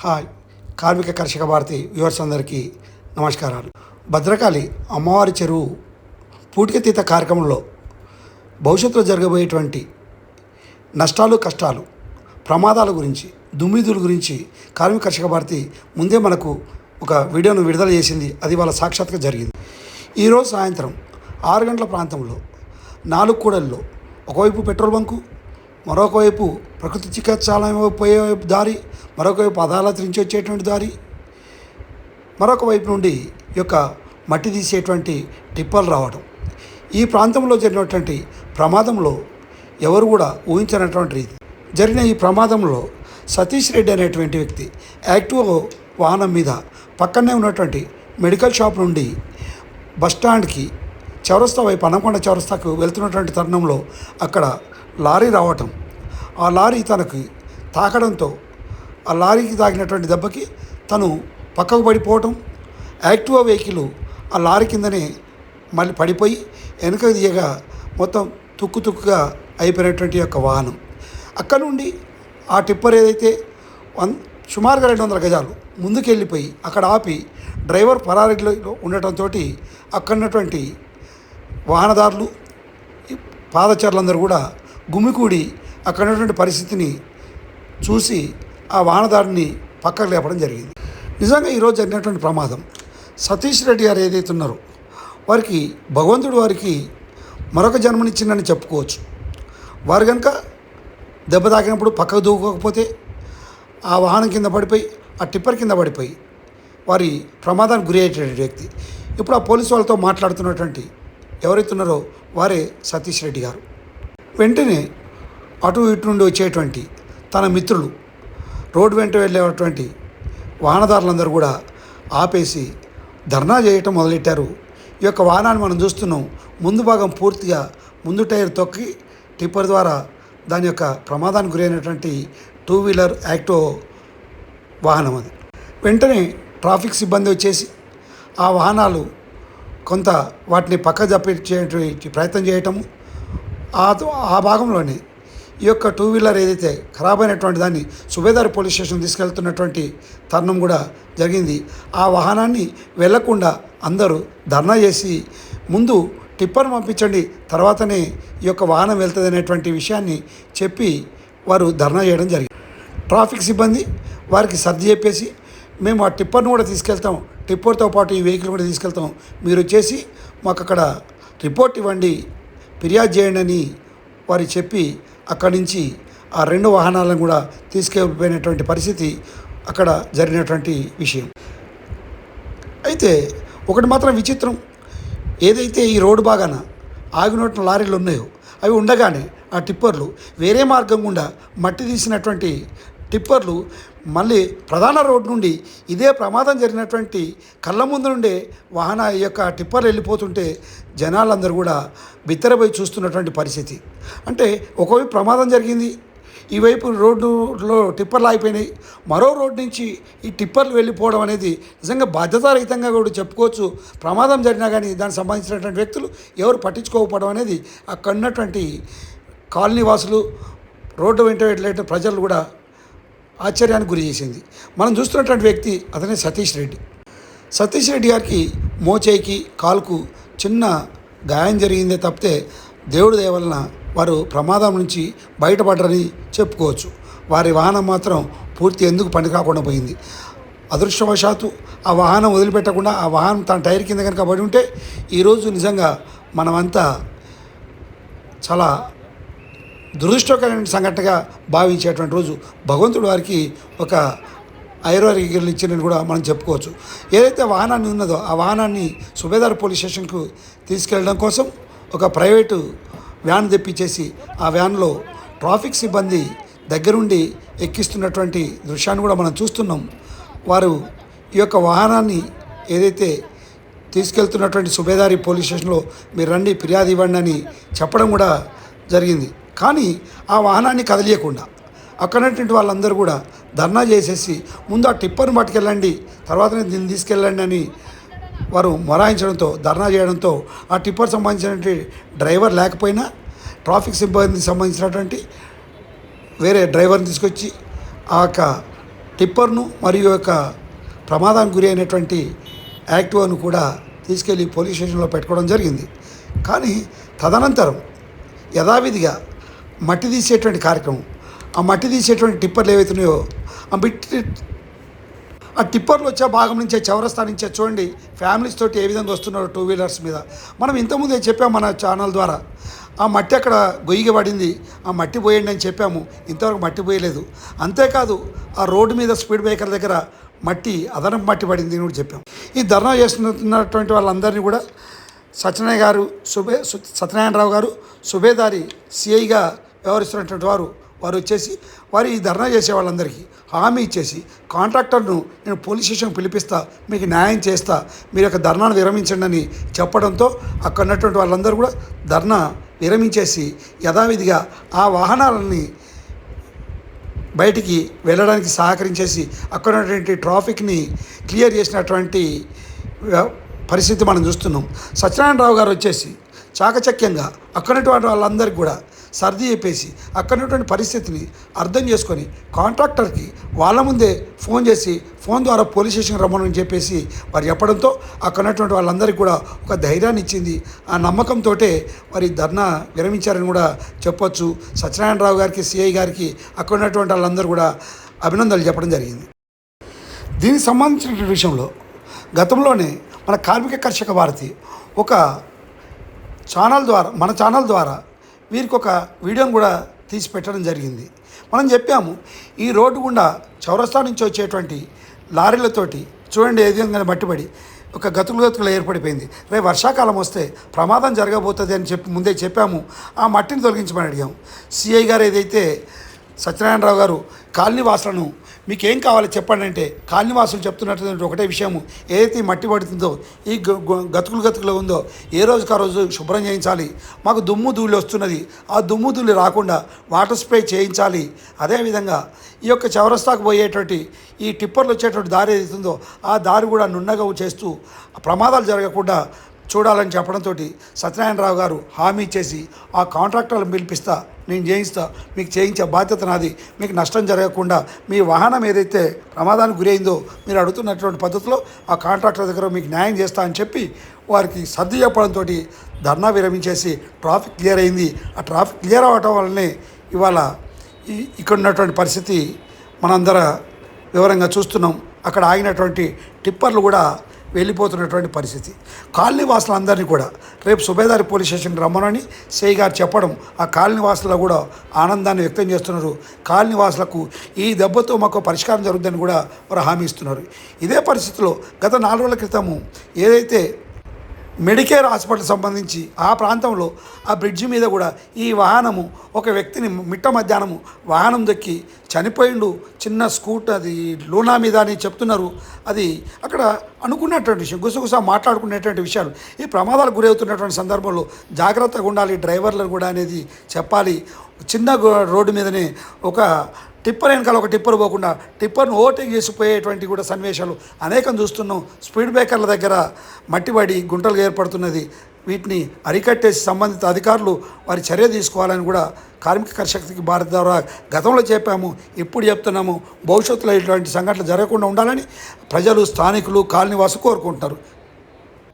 Hi. కార్మిక కర్షక Bharati viewers అందరికీ నమస్కారాలు. భద్రకాళి అమ్మవారి చెరువు పూటికతీత కార్యక్రమంలో భవిష్యత్తులో జరగబోయేటువంటి నష్టాలు కష్టాలు ప్రమాదాల గురించి దుమ్మిదుల గురించి కార్మిక కర్షక భారతి ముందే మనకు ఒక వీడియోను విడుదల చేసింది. అది వాళ్ళ సాక్షాత్గా జరిగింది. ఈరోజు సాయంత్రం ఆరు గంటల ప్రాంతంలో నాలుగు కూడల్లో ఒకవైపు పెట్రోల్ బంకు మరొక వైపు ప్రకృతి చికిత్సాలయం వైపు పోయే వైపు దారి మరొక వైపు త్రించి నుంచి వచ్చేటువంటి దారి మరొక వైపు నుండి ఈ యొక్క మట్టి తీసేటువంటి టిప్పర్లు రావడం. ఈ ప్రాంతంలో జరిగినటువంటి ప్రమాదంలో ఎవరు కూడా ఊహించినటువంటి రీతి. జరిగిన ఈ ప్రమాదంలో సతీష్ రెడ్డి అనేటువంటి వ్యక్తి యాక్టివ్ వాహనం మీద పక్కనే ఉన్నటువంటి మెడికల్ షాప్ నుండి బస్టాండ్కి చౌరస్తా వైపు అనకొండ చౌరస్తాకు వెళ్తున్నటువంటి తరుణంలో అక్కడ లారీ రావటం. ఆ లారీ తనకి తాకడంతో ఆ లారీకి తాకినటువంటి దెబ్బకి తను పక్కకు పడిపోవటం. యాక్టివా వెహికల్ ఆ లారీ కిందనే మళ్ళీ పడిపోయి వెనుక తీయగా మొత్తం తుక్కు తుక్కుగా అయిపోయినటువంటి యొక్క వాహనం. అక్కడ నుండి ఆ టిప్పర్ ఏదైతే వన్ సుమారుగా రెండు వందల గజాలు ముందుకెళ్ళిపోయి అక్కడ ఆపి డ్రైవర్ పరారీలో ఉండటంతో అక్కడ ఉన్నటువంటి వాహనదారులు పాదచారులందరూ కూడా గుమికూడి అక్కడ ఉన్నటువంటి పరిస్థితిని చూసి ఆ వాహనదారుని పక్కకు లేపడం జరిగింది. నిజంగా ఈరోజు జరిగినటువంటి ప్రమాదం సతీష్ రెడ్డి గారు ఏదైతే ఉన్నారో వారికి భగవంతుడు వారికి మరొక జన్మనిచ్చిందని చెప్పుకోవచ్చు. వారు కనుక దెబ్బ తాకినప్పుడు పక్కకు దూకోకపోతే ఆ వాహనం కింద పడిపోయి ఆ టిప్పర్ కింద పడిపోయి వారి ప్రమాదానికి గురి అయ్యేటువంటి వ్యక్తి. ఇప్పుడు ఆ పోలీసు వాళ్ళతో మాట్లాడుతున్నటువంటి ఎవరైతే ఉన్నారో వారే సతీష్ రెడ్డి గారు. వెంటనే అటు ఇటు నుండి వచ్చేటువంటి తన మిత్రులు రోడ్డు వెంట వెళ్ళేటువంటి వాహనదారులందరూ కూడా ఆపేసి ధర్నా చేయటం మొదలెట్టారు. ఈ యొక్క వాహనాన్ని మనం చూస్తున్నాం. ముందు భాగం పూర్తిగా ముందు టైర్ తొక్కి టిప్పర్ ద్వారా దాని యొక్క ప్రమాదానికి గురైనటువంటి టూ వీలర్ యాక్టో వాహనం అది. వెంటనే ట్రాఫిక్ సిబ్బంది వచ్చేసి ఆ వాహనాలు కొంత వాటిని పక్క జప్పించేటువంటి ప్రయత్నం చేయటము ఆ ఆ భాగంలోనే ఈ యొక్క టూ వీలర్ ఏదైతే ఖరాబ్ అయినటువంటి దాన్ని సుబేదారి పోలీస్ స్టేషన్ తీసుకెళ్తున్నటువంటి తరుణం కూడా జరిగింది. ఆ వాహనాన్ని వెళ్ళకుండా అందరూ ధర్నా చేసి ముందు టిప్పర్ పంపించండి తర్వాతనే ఈ యొక్క వాహనం వెళ్తుంది అనేటువంటి విషయాన్ని చెప్పి వారు ధర్నా చేయడం జరిగింది. ట్రాఫిక్ సిబ్బంది వారికి సర్ది చెప్పేసి మేము ఆ టిప్పర్ను కూడా తీసుకెళ్తాం టిప్పర్తో పాటు ఈ వెహికల్ కూడా తీసుకెళ్తాం మీరు వచ్చేసి మాకు అక్కడ రిపోర్ట్ ఇవ్వండి ఫిర్యాదు చేయండి అని వారు చెప్పి అక్కడి నుంచి ఆ రెండు వాహనాలను కూడా తీసుకెళ్ళిపోయినటువంటి పరిస్థితి అక్కడ జరిగినటువంటి విషయం. అయితే ఒకటి మాత్రం విచిత్రం. ఏదైతే ఈ రోడ్డు బాగాన ఆగినటువంటి లారీలు ఉన్నాయో అవి ఉండగానే ఆ టిప్పర్లు వేరే మార్గం గుండా మట్టి తీసినటువంటి టిప్పర్లు మళ్ళీ ప్రధాన రోడ్డు నుండి ఇదే ప్రమాదం జరిగినటువంటి కళ్ళ ముందు నుండే వాహన యొక్క టిప్పర్లు వెళ్ళిపోతుంటే జనాలందరూ కూడా బిత్తరపోయి చూస్తున్నటువంటి పరిస్థితి. అంటే ఒకవైపు ప్రమాదం జరిగింది ఈ వైపు రోడ్డులో టిప్పర్లు ఆగిపోయినాయి మరో రోడ్డు నుంచి ఈ టిప్పర్లు వెళ్ళిపోవడం అనేది నిజంగా బాధ్యతారహితంగా కూడా చెప్పుకోవచ్చు. ప్రమాదం జరిగినా కానీ దానికి సంబంధించినటువంటి వ్యక్తులు ఎవరు పట్టించుకోకపోవడం అనేది అక్కడ ఉన్నటువంటి కాలనీ వాసులు రోడ్డు వెంట వెళ్ళే ప్రజలు కూడా ఆశ్చర్యానికి గురి చేసింది. మనం చూస్తున్నటువంటి వ్యక్తి అతనే సతీష్ రెడ్డి. సతీష్ రెడ్డి గారికి మోచేయికి కాలుకు చిన్న గాయం జరిగిందే తప్పితే దేవుడి దయ వలన వారు ప్రమాదం నుంచి బయటపడరని చెప్పుకోవచ్చు. వారి వాహనం మాత్రం పూర్తి ఎందుకు పని కాకుండా పోయింది? అదృష్టవశాత్తు ఆ వాహనం వదిలిపెట్టకుండా ఆ వాహనం తన టైర్ కింద కనుక పడి ఉంటే ఈరోజు నిజంగా మనమంతా చాలా దురదృష్టకరమైన సంఘటనగా భావించేటువంటి రోజు భగవంతుడు వారికి ఒక ఐరోగ్యాలు ఇచ్చినని కూడా మనం చెప్పుకోవచ్చు. ఏదైతే వాహనాన్ని ఉన్నదో ఆ వాహనాన్ని సుబేదార్ పోలీస్ స్టేషన్కు తీసుకెళ్ళడం కోసం ఒక ప్రైవేటు వ్యాన్ తెప్పించేసి ఆ వ్యాన్లో ట్రాఫిక్ సిబ్బంది దగ్గరుండి ఎక్కిస్తున్నటువంటి దృశ్యాన్ని కూడా మనం చూస్తున్నాం. వారు ఈ యొక్క వాహనాన్ని ఏదైతే తీసుకెళ్తున్నటువంటి సుబేదారి పోలీస్ స్టేషన్లో మీరు రండి ఫిర్యాదు ఇవ్వండి అని చెప్పడం కూడా జరిగింది. కానీ ఆ వాహనాన్ని కదలియకుండా. అక్కడటువంటి వాళ్ళందరూ కూడా ధర్నా చేసేసి ముందు ఆ టిప్పర్ని పట్టుకెళ్ళండి తర్వాతనే దీన్ని తీసుకెళ్ళండి అని వారు మొరాయించడంతో ధర్నా చేయడంతో ఆ టిప్పర్ సంబంధించినటువంటి డ్రైవర్ లేకపోయినా ట్రాఫిక్ సిబ్బందికి సంబంధించినటువంటి వేరే డ్రైవర్ని తీసుకొచ్చి ఆ యొక్క టిప్పర్ను మరియు యొక్క ప్రమాదానికి గురి అయినటువంటి యాక్టివాను కూడా తీసుకెళ్ళి పోలీస్ స్టేషన్లో పెట్టుకోవడం జరిగింది. కానీ తదనంతరం యథావిధిగా మట్టి తీసేటువంటి కార్యక్రమం. ఆ మట్టి తీసేటువంటి టిప్పర్లు ఏవైతున్నాయో ఆ మిట్టి ఆ టిప్పర్లు వచ్చే భాగం నుంచే చౌరస్తా నుంచే చూడండి ఫ్యామిలీస్ తోటి ఏ విధంగా వస్తున్నారు టూ వీలర్స్ మీద. మనం ఇంతకుముందే చెప్పాం మన ఛానల్ ద్వారా ఆ మట్టి అక్కడ గొయ్యిగా పడింది ఆ మట్టి పోయండి అని చెప్పాము ఇంతవరకు మట్టి పోయలేదు. అంతేకాదు ఆ రోడ్డు మీద స్పీడ్ బ్రేకర్ దగ్గర మట్టి అదనపు మట్టి పడింది అని కూడా చెప్పాం. ఈ ధర్నా చేస్తున్నటువంటి వాళ్ళందరినీ కూడా సత్యనారాయణ గారు సుబే సత్యనారాయణరావు గారు సుబేదారి సిఐగా వ్యవహరిస్తున్నటువంటి వారు వారు వచ్చేసి వారు ఈ ధర్నా చేసే వాళ్ళందరికీ హామీ ఇచ్చేసి కాంట్రాక్టర్ను నేను పోలీస్ స్టేషన్కి పిలిపిస్తా మీకు న్యాయం చేస్తా మీరు యొక్క ధర్నాను విరమించండి అని చెప్పడంతో అక్కడ ఉన్నటువంటి వాళ్ళందరూ కూడా ధర్నా విరమించేసి యథావిధిగా ఆ వాహనాలని బయటికి వెళ్ళడానికి సహకరించేసి అక్కడ ఉన్నటువంటి ట్రాఫిక్ని క్లియర్ చేసినటువంటి పరిస్థితి మనం చూస్తున్నాం. సత్యనారాయణరావు గారు వచ్చేసి చాకచక్యంగా అక్కడటువంటి వాళ్ళందరికీ కూడా సర్ది చెప్పేసి అక్కడ ఉన్నటువంటి పరిస్థితిని అర్థం చేసుకొని కాంట్రాక్టర్కి వాళ్ళ ముందే ఫోన్ చేసి ఫోన్ ద్వారా పోలీస్ స్టేషన్ రమ్మని చెప్పేసి వారు చెప్పడంతో అక్కడ ఉన్నటువంటి వాళ్ళందరికీ కూడా ఒక ధైర్యాన్ని ఇచ్చింది. ఆ నమ్మకంతో వారి ధర్నా విరమించారని కూడా చెప్పొచ్చు. సత్యనారాయణరావు గారికి సిఐ గారికి అక్కడ ఉన్నటువంటి వాళ్ళందరూ కూడా అభినందనలు చెప్పడం జరిగింది. దీనికి సంబంధించిన విషయంలో గతంలోనే మన కార్మిక కర్షక భారతి ఒక ఛానల్ ద్వారా మన ఛానల్ ద్వారా వీరికి ఒక వీడియోని కూడా తీసి పెట్టడం జరిగింది. మనం చెప్పాము ఈ రోడ్డు గుండా చౌరస్తా నుంచి వచ్చేటువంటి లారీలతోటి చూడండి ఏ విధంగా మట్టిపడి ఒక గతులు గతులు ఏర్పడిపోయింది. రేపు వర్షాకాలం వస్తే ప్రమాదం జరగబోతుంది అని చెప్పి ముందే చెప్పాము. ఆ మట్టిని తొలగించమని అడిగాము. సిఐ గారు ఏదైతే సత్యనారాయణరావు గారు కాలనీ వాసులను మీకు ఏం కావాలి చెప్పండి అంటే కాలనివాసులు చెప్తున్నటువంటి ఒకటే విషయము. ఏదైతే మట్టి పడుతుందో ఈ గతుకులు గతుకులు ఉందో ఏ రోజు ఆ రోజు శుభ్రం చేయించాలి? మాకు దుమ్ము ధూళి వస్తున్నది. ఆ దుమ్ము ధూళి రాకుండా వాటర్ స్ప్రే చేయించాలి. అదేవిధంగా ఈ యొక్క చౌరస్తాకు పోయేటువంటి ఈ టిప్పర్లు వచ్చేటువంటి దారి ఏదైతుందో ఆ దారి కూడా నున్నగా చేస్తూ ప్రమాదాలు జరగకుండా చూడాలని చెప్పడంతో సత్యనారాయణరావు గారు హామీ ఇచ్చేసి ఆ కాంట్రాక్టర్లను పిలిపిస్తా నేను చేయిస్తా మీకు చేయించే బాధ్యత నాది. మీకు నష్టం జరగకుండా మీ వాహనం ఏదైతే ప్రమాదానికి గురైందో మీరు అడుగుతున్నటువంటి పద్ధతిలో ఆ కాంట్రాక్టర్ దగ్గర మీకు న్యాయం చేస్తా అని చెప్పి వారికి సర్ది చెప్పడంతో ధర్నా విరమించేసి ట్రాఫిక్ క్లియర్ అయింది. ఆ ట్రాఫిక్ క్లియర్ అవ్వటం వల్లనే ఇవాళ ఇక్కడ ఉన్నటువంటి పరిస్థితి మనందర వివరంగా చూస్తున్నాం. అక్కడ ఆగినటువంటి టిప్పర్లు కూడా వెళ్ళిపోతున్నటువంటి పరిస్థితి. కాలనీవాసులందరినీ కూడా రేపు సుబేదారి పోలీస్ స్టేషన్కి రమ్మనని సేయి గారు చెప్పడం ఆ కాలనీవాసుల్లో కూడా ఆనందాన్ని వ్యక్తం చేస్తున్నారు. కాలనీవాసులకు ఈ దెబ్బతో మాకు పరిష్కారం జరుగుతుందని కూడా వారు హామీ ఇస్తున్నారు. ఇదే పరిస్థితిలో గత నాలుగు రోజుల క్రితము ఏదైతే మెడికేర్ హాస్పిటల్ సంబంధించి ఆ ప్రాంతంలో ఆ బ్రిడ్జి మీద కూడా ఈ వాహనము ఒక వ్యక్తిని మిట్ట మధ్యాహ్నము వాహనం దక్కి చనిపోయిండు. చిన్న స్కూటర్ అది లూనా మీద అని చెప్తున్నారు. అది అక్కడ అనుకున్నటువంటి విషయం గుసగుస మాట్లాడుకునేటువంటి విషయాలు ఈ ప్రమాదాలకు గురవుతున్నటువంటి సందర్భంలో జాగ్రత్తగా ఉండాలి. డ్రైవర్లను కూడా అనేది చెప్పాలి. చిన్న గో- రోడ్డు మీదనే ఒక టిప్పర్ వెనకాల ఒక టిప్పర్ పోకుండా టిప్పర్ను ఓవర్టేక్ చేసిపోయేటువంటి కూడా సన్నివేశాలు అనేకం చూస్తున్నాం. స్పీడ్ బ్రేకర్ల దగ్గర మట్టిపడి గుంటలు ఏర్పడుతున్నది. వీటిని అరికట్టేసి సంబంధిత అధికారులు వారి చర్య తీసుకోవాలని కూడా కార్మిక కర్షక్తికి భారత ద్వారా గతంలో చెప్పాము. ఇప్పుడు చెప్తున్నాము. భవిష్యత్తులో ఇటువంటి సంఘటనలు జరగకుండా ఉండాలని ప్రజలు స్థానికులు కాలనీవాసు కోరుకుంటున్నారు.